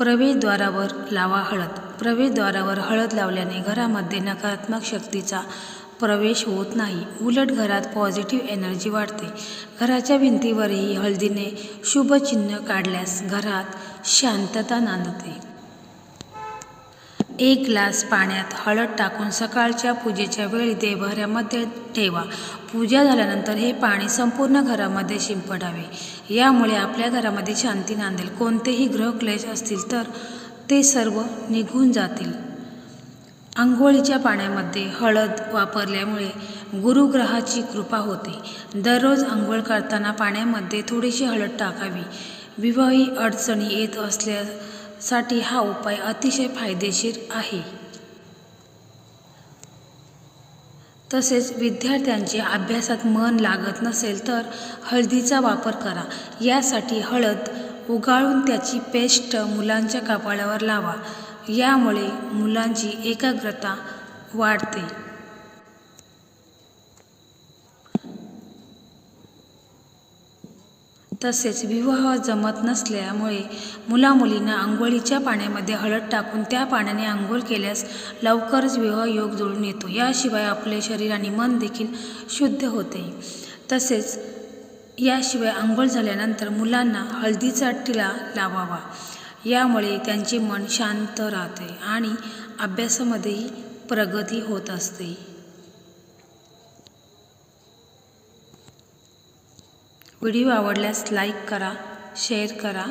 प्रवेशद्वारावर लावा हळद. प्रवेशद्वारावर हळद लावल्याने घरामध्ये नकारात्मक शक्तीचा प्रवेश होत नाही. उलट घरात पॉझिटिव्ह एनर्जी वाढते. घराच्या भिंतीवरही हळदीने शुभचिन्ह काढल्यास घरात शांतता नांदते. एक ग्लास पाण्यात हळद टाकून सकाळच्या पूजेच्या वेळी देवघरामध्ये ठेवा. पूजा झाल्यानंतर हे पाणी संपूर्ण घरामध्ये शिंपडावे. यामुळे आपल्या घरामध्ये शांती नांदेल. कोणतेही ग्रहक्लेश असतील तर ते सर्व निघून जातील. आंघोळीच्या पाण्यामध्ये हळद वापरल्यामुळे गुरुग्रहाची कृपा होते. दररोज आंघोळ करताना पाण्यामध्ये थोडीशी हळद टाकावी. विवाही अडचणी येत असल्या साठी हा उपाय अतिशय फायदेशीर आहे. तसेच विद्यार्थ्यांचे अभ्यासात मन लागत नसेल तर हळदीचा वापर करा. यासाठी हळद उगाळून त्याची पेस्ट मुलांच्या कपाळावर लावा. यामुळे मुलांची एकाग्रता वाढते. तसेच विवाह जमत नसल्यामुळे मुलामुलींना आंघोळीच्या पाण्यामध्ये हळद टाकून त्या पाण्याने आंघोळ केल्यास लवकरच विवाह योग जुळून येतो. याशिवाय आपले शरीर आणि मन देखील शुद्ध होते. तसेच याशिवाय आंघोळ झाल्यानंतर मुलांना हळदीचा टिला लावावा. यामुळे त्यांचे मन शांत राहते आणि अभ्यासामध्येही प्रगती होत असते. व्हिडिओ आवडल्यास लाईक करा शेअर करा